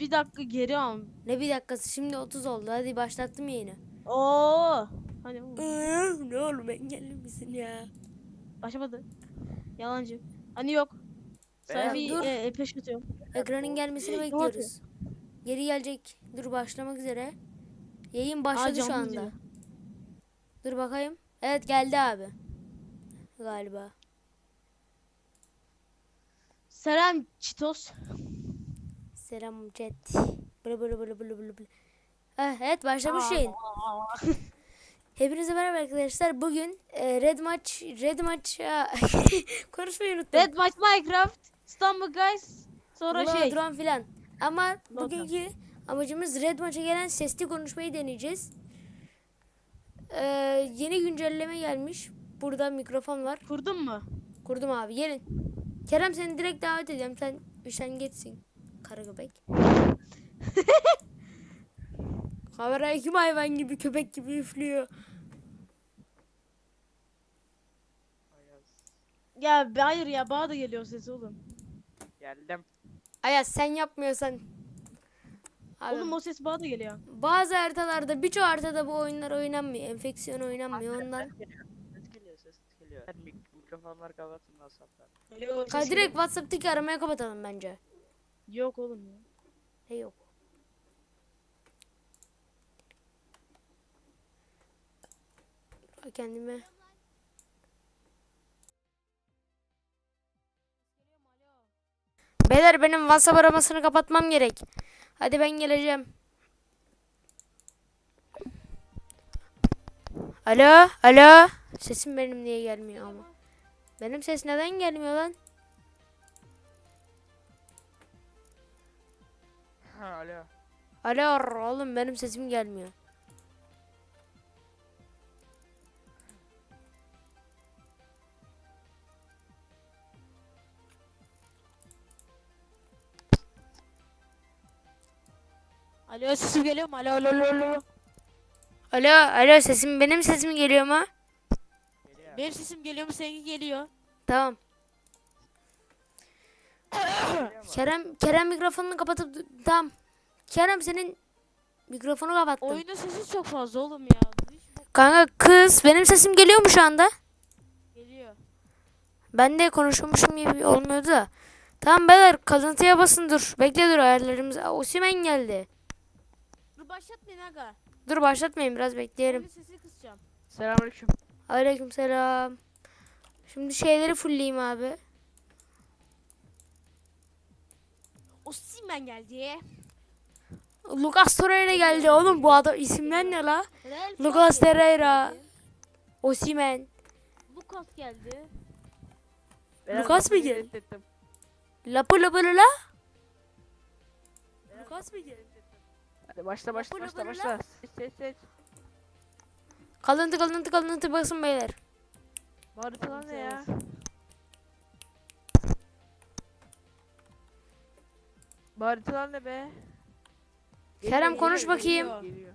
bir dakika geri al. Ne bir dakikası şimdi 30 oldu. Hadi başlattım yayını. Oo. Hani ne oğlum engelli misin ya? başlamadı. Yalancı. Hani yok. Sayfayı Dur. e, e, peş atıyorum. Ekranın gelmesini bekliyoruz. Geri gelecek. Dur başlamak üzere. Yayın başladı şu canlı anda. diyor. Dur bakayım. Evet geldi abi. Galiba. Selam Çitos. Selam chat. Blı blı blı blı blı blı. Eh, Evet başlamış yayın. Hepinize merhaba arkadaşlar. Bugün e, Red Maç Red Maç konuşmayı unuttum. Red Match Minecraft. İstanbul Guys. Sonra Ulan şey. Drone filan. Ama bugünkü amacımız Red Maç'a gelen sesli konuşmayı deneyeceğiz. Ee, yeni güncelleme gelmiş. Burada mikrofon var. Kurdun mu? Kurdum abi gelin. Kerem seni direkt davet ediyorum. Sen üşengeçsin. Kara köpek. Kamerayı kim hayvan gibi köpek gibi üflüyor. Ya be- hayır ya bana da geliyor sesi oğlum. Geldim. Ayaz sen yapmıyorsan. Abi, Oğlum o ses bana da geliyor. bazı haritalarda birçoğu haritada bu oyunlar oynanmıyor. Enfeksiyon oynanmıyor ondan. Ses geliyor. Ses geliyor. Ses mikrofonlar kapatın WhatsApp'tan. Geliyor, Ka- ses direkt WhatsApp'taki aramaya kapatalım bence. Yok oğlum ya. Ne yok. Kendime. Beyler benim WhatsApp aramasını kapatmam gerek. Hadi ben geleceğim. Alo, alo. Sesim benim niye gelmiyor ama? Benim ses neden gelmiyor lan? Ha alo. Alo oğlum benim sesim gelmiyor. Alo sesim geliyor mu? Alo alo alo alo. Alo, alo sesim benim sesim geliyor mu? Geliyor. Benim sesim geliyor mu? Seninki geliyor. Tamam. Kerem Kerem mikrofonunu kapatıp tamam. Kerem senin mikrofonu kapattın. Oyunda sesi çok fazla oğlum ya. Kanka kız benim sesim geliyor mu şu anda? geliyor. Ben de konuşmuşum gibi olmuyordu da. Tamam beyler kazıntıya basın dur. Bekle dur ayarlarımız. Osimen geldi. Dur başlatmayın aga. Dur başlatmayın biraz bekleyelim. Oyunun sesini kısacağım. Selamünaleyküm. Aleykümselam. Şimdi şeyleri fullleyeyim abi. O Simen geldi. Lucas Torreira geldi oğlum bu adam isimler ne la? Real Lucas Fatih Torreira. geldi. Osimen. Lucas geldi. Biraz Lucas mı geldi? reddettim. Lapı lapı la. Lucas mı geldi? Hadi başla başla Yapı başla lafını başla. Ses ses ses. Kalıntı kalıntı kalıntı basın beyler. Bu haritalar ne ya? Bu haritalar ne be? Kerem konuş geliyor, bakayım. geliyor.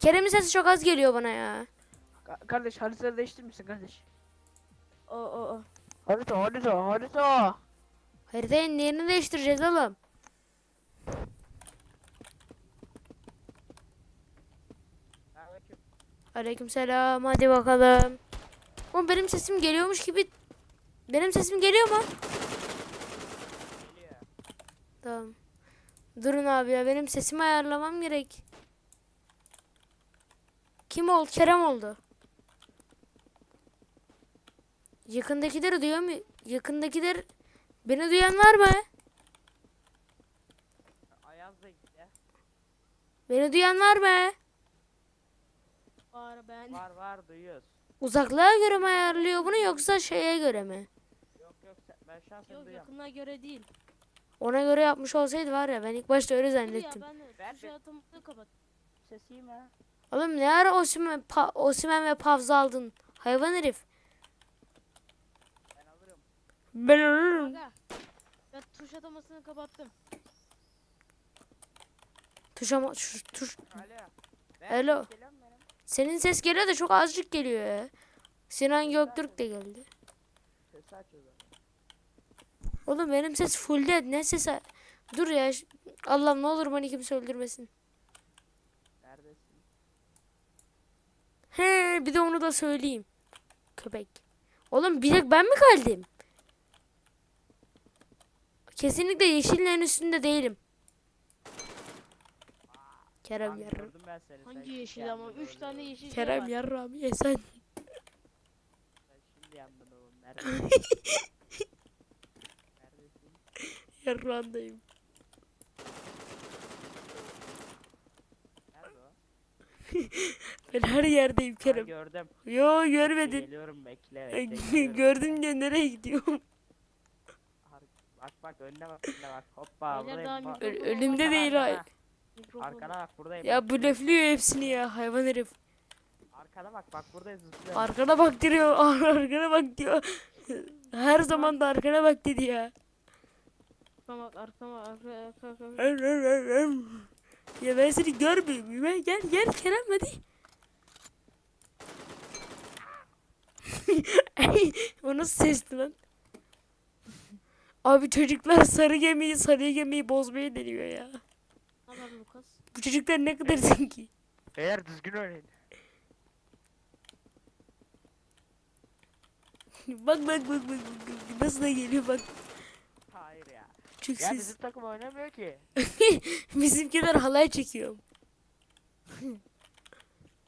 Kerem'in sesi çok az geliyor bana ya. Ka- kardeş haritaları değiştirmişsin kardeş. O o o. Harita harita harita. Haritayı yerini değiştireceğiz oğlum. Aleykümselam hadi bakalım. Oğlum benim sesim geliyormuş gibi. Benim sesim geliyor mu? Tamam. Durun abi ya benim sesimi ayarlamam gerek. Kim oldu? Kerem oldu. Yakındakileri duyuyor mu? Yakındakiler beni duyan var mı? Ayaz da gitti. Beni duyan var mı? Var ben. Var var duyuyoruz. Uzaklığa göre mi ayarlıyor bunu yoksa şeye göre mi? Yok yok ben seni Yok duyuyorum. yakına göre değil. Ona göre yapmış olsaydı var ya ben ilk başta öyle ya zannettim. ben de Ver tuş bir- atımı kapat. Sesiyim ha. Oğlum ne ara Osimen, pa, Osimen ve Pavza aldın? Hayvan herif. Ben alırım. Ben. Aga. Ben tuş atamasını kapattım. Tuşa tuş, tuş. Alo. Alo. Senin ses geliyor da çok azıcık geliyor ya. Sinan Göktürk de geldi. Sesi aç o zaman. Oğlum benim ses full dead. Ne ses? Dur ya. Allah'ım ne olur beni kimse öldürmesin. Neredesin? He bir de onu da söyleyeyim. Köpek. Oğlum bir tek ben mi kaldım? Kesinlikle yeşilin en üstünde değilim. Kerem yarram. ben Hangi yeşil ama? yandın 3 oğlum. tane yeşil şey Kerem var. yarram ye sen. Sen şimdi yandın oğlum. Neredesin? O? Ben her yerdeyim Ha, Kerem. gördüm. Yo görmedin. Geliyorum bekle. bekle. Gördüm diye nereye gidiyorum? Bak bak önüne bak önüne bak. Hoppa daha buradayım. Bak. Ö- önümde değil ay. Mikrofon. Arkana bak buradayım. Ya bak. blöflüyor hepsini ya hayvan herif. Arkana bak bak buradayız zıplıyorum. Arkana bak diyor. Arkana bak diyor. Her zaman da arkana bak dedi ya. Arkama bak arkama arka arka arka. Ya ben seni görmüyorum. Ya Gel gel Kerem hadi. o nasıl sesti lan? Abi çocuklar sarı gemiyi sarı gemiyi bozmaya deniyor ya. Bu çocuklar ne kadar zeki. Beyler düzgün oynayın. bak bak bak bak, bak, bak. nasıl da geliyor bak. Ya. Siz. bizim takım oynamıyor ki. Bizimkiler halay çekiyor.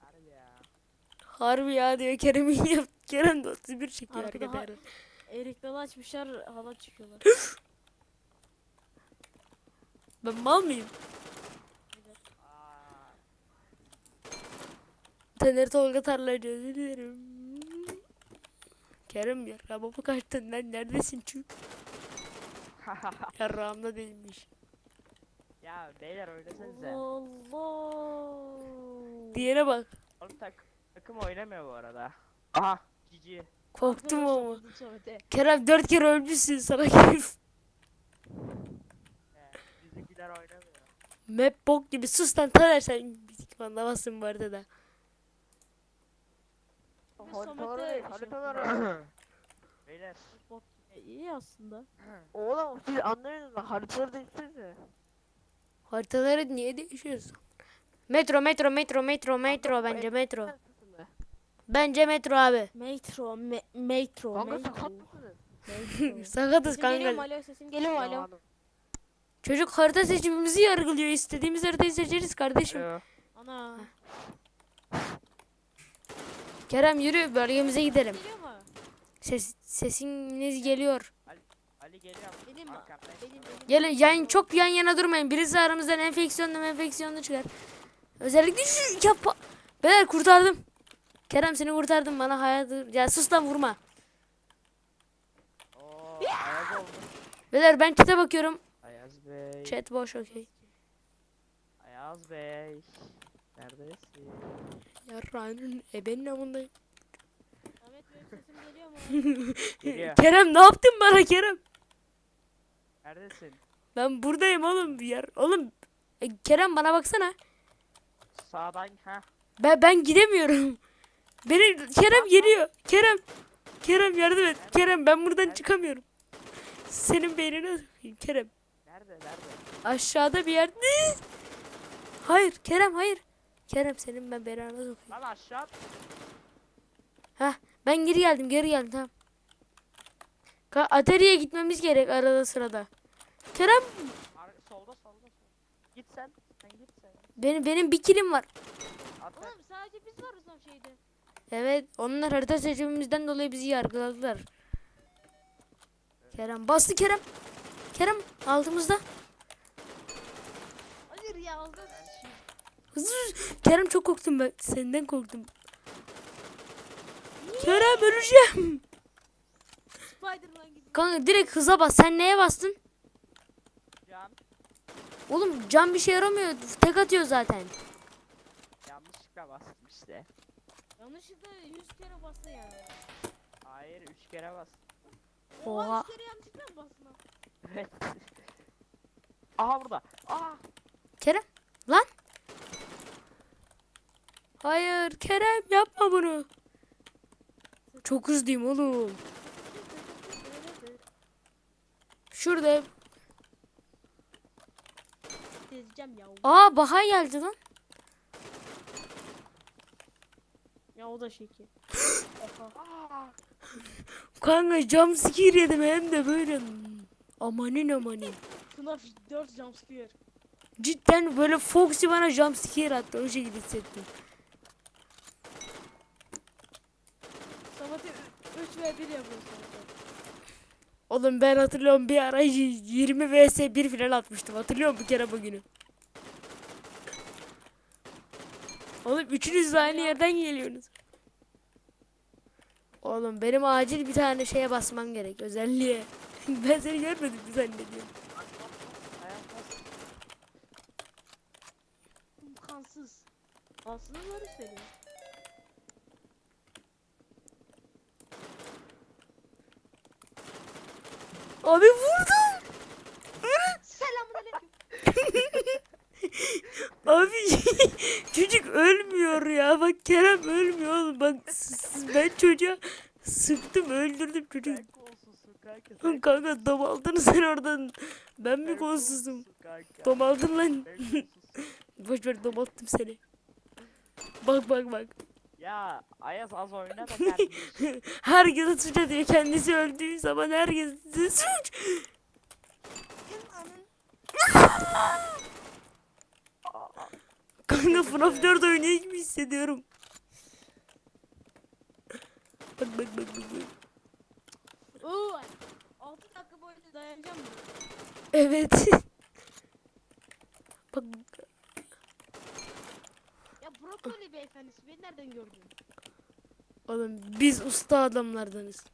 Harbi ya. Harbi ya diyor Kerem'in yap. Kerem de 31 çekiyor Arkada ha- arkadaşlar. Erik dalı açmışlar hava çıkıyorlar. Ben mal mıyım? Aa, Taner Tolga Tarlacı özür dilerim. Kerem ya baba kaçtın lan neredesin çünkü? Yarrağımda değilmiş. ya beyler oynasanıza. Allah. Diğere bak. Oğlum tak takım oynamıyor bu arada. Aha. Cici. Korktum ama. Kerem dört kere ölmüşsün sana. He, bizimkiler oynamıyor. Map bok gibi sus lan Taner sen bitik anlamazsın bu arada da. Bir de Samet'e Beyler. bot e, iyi aslında. Oğlum siz anlamıyorsunuz mu? Haritaları değiştirsene. Haritaları niye değişiyorsun? Metro metro metro metro metro bence metro. Bence metro abi. Metro, me metro, Kanka metro. sakat mısınız? metro. Sakatız Sesim geliyor mu kanka. alo? Sesim geliyor mu alo? Çocuk harita seçimimizi yargılıyor. İstediğimiz haritayı seçeriz kardeşim. Ana. Kerem yürü bölgemize gidelim. Geliyor mu? Ses, sesiniz geliyor. Ali geliyor. Benim mi? Benim benim. Gelin yan çok yan yana durmayın. Birisi aramızdan enfeksiyonlu enfeksiyonlu çıkar. Özellikle şu yap. Beyler kurtardım. Kerem seni kurtardım bana hayatı. Ya sus lan vurma. Oo. Beyler ben çete bakıyorum. Ayaz Bey. Chat boş okey. Ayaz Bey. Neredesin? Yarrağının ebenin amındayım. Samet benim sesim geliyor mu? Geliyor. Kerem ne yaptın bana Kerem? Neredesin? Ben buradayım oğlum. Yer. Oğlum e, Kerem bana baksana. Sağdan ha. Ben ben gidemiyorum. Beni Kerem geliyor. Kerem. Kerem yardım et. Kerem ben buradan çıkamıyorum. Senin beynine sokayım Kerem. Nerede nerede? Aşağıda bir yerde. Hayır Kerem hayır. Kerem senin ben belanı sokayım. Lan aşağı. Hah ben geri geldim geri geldim tamam. Ka Atari'ye gitmemiz gerek arada sırada. Kerem Ar- solda solda solda. Git sen. Sen git sen. benim benim bir kilim var. At sen. Oğlum sadece biz varız o şeyde. Evet onlar harita seçimimizden dolayı bizi yargıladılar. Kerem bastı Kerem. Kerem altımızda. Hayır ya aldı. Hızlı. Kerem çok korktum ben. Senden korktum. Kerem öleceğim. Spiderman gibi. Kanka direkt hıza bas. Sen neye bastın? Can. Oğlum can bir şey yaramıyor. Tek atıyor zaten. Yanlışlıkla bastım işte. Yanlışlıkla 100 kere bastı yani. Hayır 3 kere bastım. Oha. Oha. 100 kere yanlışlıkla mı bastın? Evet. Aha burada. Aha. Kerem lan. Hayır Kerem yapma bunu. Çok hızlıyım oğlum. Şurada ezeceğim ya. Aa Bahay geldi lan. Ya o da şekil. Kanka jumpscare yedim hem de böyle. Amanin amanin. FNAF 4 jumpscare. Cidden böyle Foxy bana jumpscare attı. O şekilde hissettim. 3 ve 1 yapıyor Samet'e. Oğlum ben hatırlıyorum bir ara 20 vs 1 final atmıştım. Hatırlıyor musun bir kere bugünü? Oğlum üçünüz de aynı yerden geliyorsunuz. Oğlum benim acil bir tane şeye basmam gerek özelliğe. ben seni görmedim zannediyorum. Kansız. Kansız var istedi. Abi vurdum. Selamünaleyküm. Abi çocuk ölmüyor ya. Bak Kerem ölmüyor oğlum. Bak ben çocuğa sıktım öldürdüm çocuk. Sen kolsuzsun kanka. Lan kanka dom aldın sen oradan. Ben mi kolsuzum? Dom aldın lan. Boş ver dom attım seni. Bak bak bak. Ya Ayaz az oyna da kardeşim. Herkese suç atıyor. Kendisi öldüğü zaman herkese suç. Kanka FNAF 4 oynuyor gibi hissediyorum. Bak bak bak bak. bak. Oo. 6 dakika boyunca dayanacağım mı? Evet. bak brokoli beyefendisi beni nereden gördün? oğlum biz usta adamlardanız.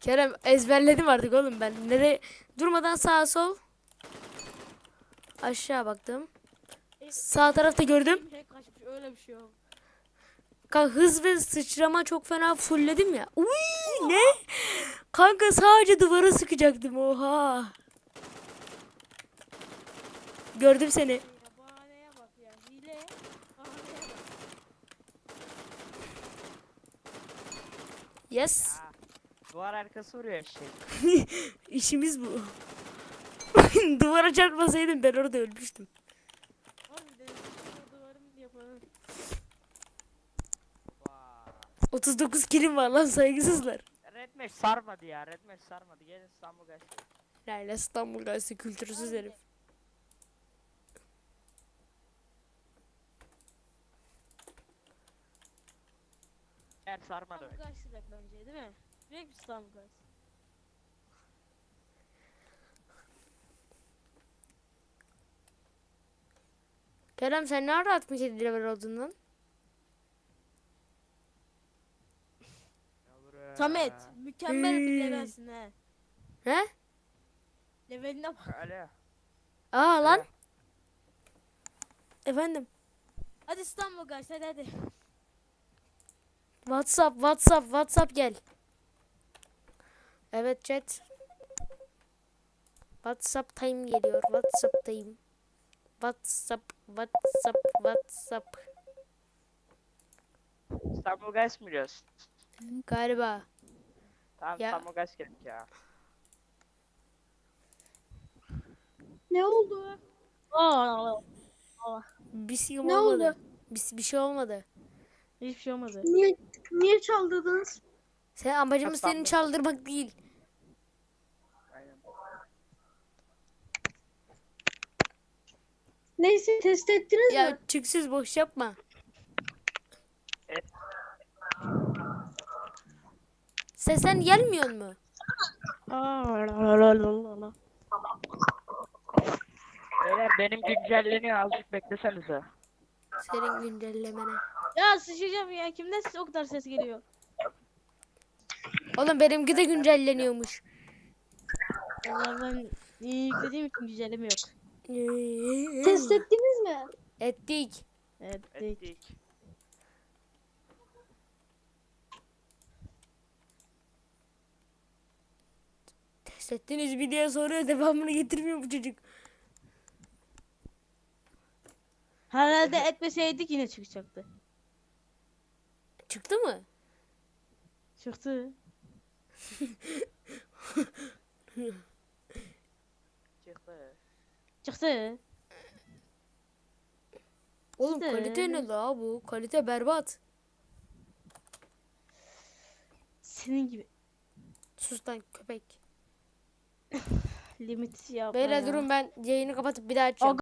Kerem ezberledim artık oğlum ben. Nereye durmadan sağa sol. Aşağı baktım. Sağ tarafta gördüm. Şey kaçmış öyle bir şey yok. Kanka hız ve sıçrama çok fena fullledim ya. Uy ne? Kanka sadece duvara sıkacaktım oha. Gördüm seni. Ya bahaneye bak ya. Hile. Bahaneye bak. Yes. Ya. Duvar arkası vuruyor şey. İşimiz bu. Duvara çarpmasaydım ben orada ölmüştüm. Yapalım. 39 kilim var lan saygısızlar. Red Mesh sarmadı ya. Red Mesh sarmadı. Gelin İstanbul gelsin. Lale İstanbul Gazi kültürsüz herif. Eğer sarmadı İstanbul öyle. karşıdak bence değil mi? Direkt İstanbul karşı. Kerem sen ne ara 67 level oldun lan? Samet mükemmel bir levelsin he. He? Leveline bak. Alo. Aa lan. Efendim. Hadi İstanbul karşı hadi hadi. WhatsApp, WhatsApp, WhatsApp gel. Evet chat. WhatsApp time geliyor. WhatsApp time. WhatsApp, WhatsApp, WhatsApp. Guys mı biliyorsun? Galiba. Tamam Ya. Guys gerek ya. Ne oldu? Aa, Bir şey Ne olmadı. oldu? Bir, bir şey olmadı. Hiçbir şey olmadı. Niye niye çaldırdınız? Sen amacımız seni çaldırmak değil. Aynen. Neyse test ettiniz mi? Ya çıksız boş yapma. Evet. Sesen gelmiyor mu? Beyler benim güncelleniyor azıcık beklesenize. Senin güncellemene. Ya sıçacağım ya kimden size o kadar ses geliyor? Oğlum benimki de güncelleniyormuş. Allah ben iyi yüklediğim için güncelleme yok. Test ettiniz mi? Ettik. Evet. Ettik. Test ettiniz mi diye soruyor devamını getirmiyor bu çocuk. Herhalde etmeseydik yine çıkacaktı. Çıktı mı? Çıktı. Çıktı Çıktı. Çıktı. Oğlum İşte. kalite ne la bu? Kalite berbat. Senin gibi Sus lan köpek. limit yapma Beyler ya. durun ben yayını kapatıp bir daha açacağım.